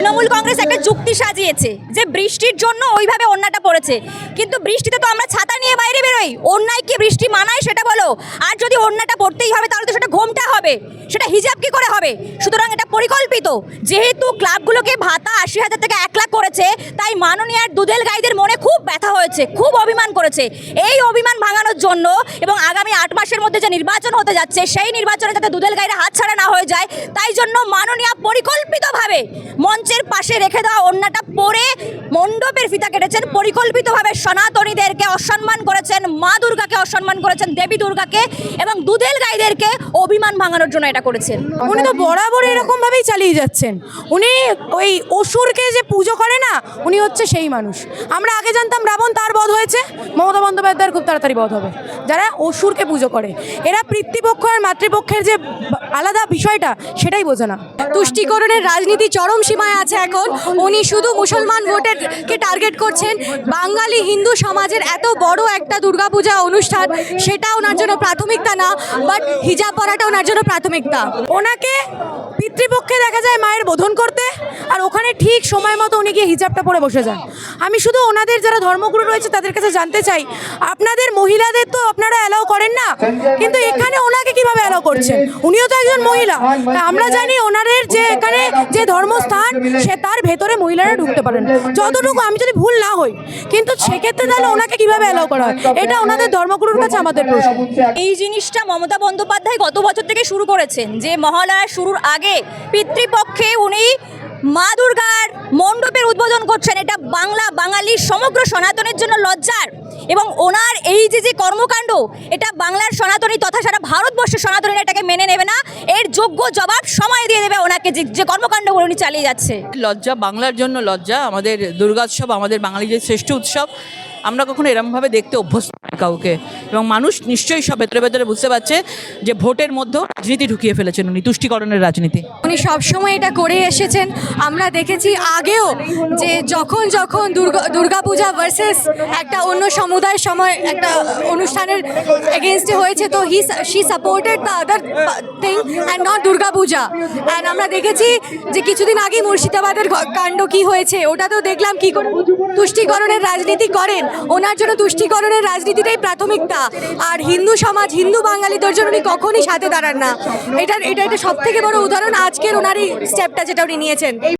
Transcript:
তৃণমূল কংগ্রেস একটা যুক্তি সাজিয়েছে যে বৃষ্টির জন্য ওইভাবে অন্যটা পড়েছে। কিন্তু বৃষ্টিতে তো আমরা ছাতা নিয়ে বাইরে বেরোই। অন্যায় কি বৃষ্টি মানায় সেটা বলো? আর যদি অন্যটা পড়তেই হবে তাহলে তো সেটা ঘোমটা হবে। সেটা হিজাব কি করে হবে? সুতরাং এটা পরিকল্পিত। যেহেতু ক্লাবগুলোকে ভাতা আশি হাজার থেকে এক লাখ করেছে, তাই মাননীয় দুদেল গাইদের মনে হয়েছে খুব অভিমান করেছে। এই অভিমান ভাঙানোর জন্য এবং আগামী আট মাসের মধ্যে যে নির্বাচন হতে যাচ্ছে, সেই নির্বাচনে যাতে দুদেল গাইরা হাতছাড়া না হয়ে যায়, তাই জন্য মাননীয় পরিকল্পিতভাবে মঞ্চের পাশে রেখে দেওয়া অন্যটা পরে মণ্ডপের ফিতা কেটেছেন। পরিকল্পিতভাবে সনাতনীদেরকে অসম্মান করেছেন, মা দুর্গাকে অসম্মান করেছেন, দেবী দুর্গাকে এবং দুধেল গাইদেরকে অভিমান ভাঙানোর জন্য এটা করেছেন। উনি তো বরাবর এরকমভাবেই চালিয়ে যাচ্ছেন। উনি ওই অসুরকে যে পুজো করে না উনি হচ্ছে সেই মানুষ। আমরা আগে জানতাম রাবণ তার বধ হয়েছে, মমতা বন্দ্যোপাধ্যায়ের খুব তাড়াতাড়ি বধ হবে। যারা অসুরকে পুজো করে, এরা পিতৃপক্ষ আর মাতৃপক্ষের যে আলাদা বিষয়টা, সেটাই বোঝে না। তুষ্টিকরণের রাজনীতি চরম সীমায় আছে এখন। উনি শুধু মুসলমান ভোটেরকে টার্গেট করছেন। বাঙালি হিন্দু সমাজের এত বড় একটা দুর্গাপূজা অনুষ্ঠান সেটা ওনার জন্য প্রাথমিকতা না বাট হিজাব পরাটা ওনার জন্য প্রাথমিকতা। ওনাকে পিতৃপক্ষে দেখা যায় মায়ের বোধন করতে, আর ওখানে ঠিক সময় মতো উনি গিয়ে হিজাবটা পরে বসে যান। আমি শুধু ওনাদের যারা ধর্মগুরু রয়েছে তাদের কাছে জানতে চাই। আপনাদের মহিলাদের তো আপনারা অ্যালাউ করেন না। কিন্তু এখানে ওনাকে কীভাবে অ্যালাউ করছেন? উনিও তো একজন মহিলা। আমরা জানি ওনাদের যে এখানে যে ধর্মস্থান, সে তার ভেতরে মহিলারা ঢুকতে পারেন। যতটুকু আমি যদি ভুল না হই, কিন্তু সেক্ষেত্রে তাহলে ওনাকে কীভাবে অ্যালাউ করা হয়? এটা ওনাদের ধর্মগুরুর কাছে আমাদের প্রশ্ন। এই জিনিসটা মমতা বন্দ্যোপাধ্যায় গত বছর থেকে শুরু করেছেন। যে মহালয়া শুরুর আগে পিতৃপক্ষে উনি মা উদ্বোধন করছেন, এটা বাংলা বাঙালি সমগ্র সনাতনের জন্য লজ্জার। এবং ওনার এই যে যে কর্মকাণ্ড, এটা বাংলার সনাতনী তথা সারা ভারতবর্ষের সনাতনীরা এটাকে মেনে নেবে না, এর যোগ্য জবাব সময় দিয়ে দেবে ওনাকে যে যে কর্মকাণ্ডগুলো উনি চালিয়ে যাচ্ছে। লজ্জা, বাংলার জন্য লজ্জা, আমাদের দুর্গা উৎসব আমাদের বাঙালিদের শ্রেষ্ঠ উৎসব, আমরা কখনো এরমভাবে দেখতে অভ্যস্ত কাউকে। এবং মানুষ নিশ্চয়ই সব ভেতরে ভেতরে বুঝতে পারছে যে ভোটের মধ্যেও রাজনীতি ঢুকিয়ে ফেলেছেন উনি, তুষ্টিকরণের রাজনীতি। উনি সবসময় এটা করে এসেছেন। আমরা দেখেছি আগেও যে যখন যখন দুর্গা, দুর্গাপূজা ভার্সেস একটা অন্য সমুদায়ের সময় একটা অনুষ্ঠানের এগেনস্টে হয়েছে, তো he she supported the other thing and not Durga Puja. And আমরা দেখেছি যে কিছুদিন আগে মুর্শিদাবাদের কাণ্ড কি হয়েছে ওটা তো দেখলাম কি করে তুষ্টিকরণের রাজনীতি করেন। ওনার জন্য তুষ্টিকরণের রাজনীতিটাই প্রাথমিকতা। আর হিন্দু সমাজ, হিন্দু বাঙালিদের জন্য উনি কখনই সাথে দাঁড়ান না। এটা এটা এটা সব থেকে বড় উদাহরণ আজকের ওনারই স্টেপটা যেটা উনি নিয়েছেন।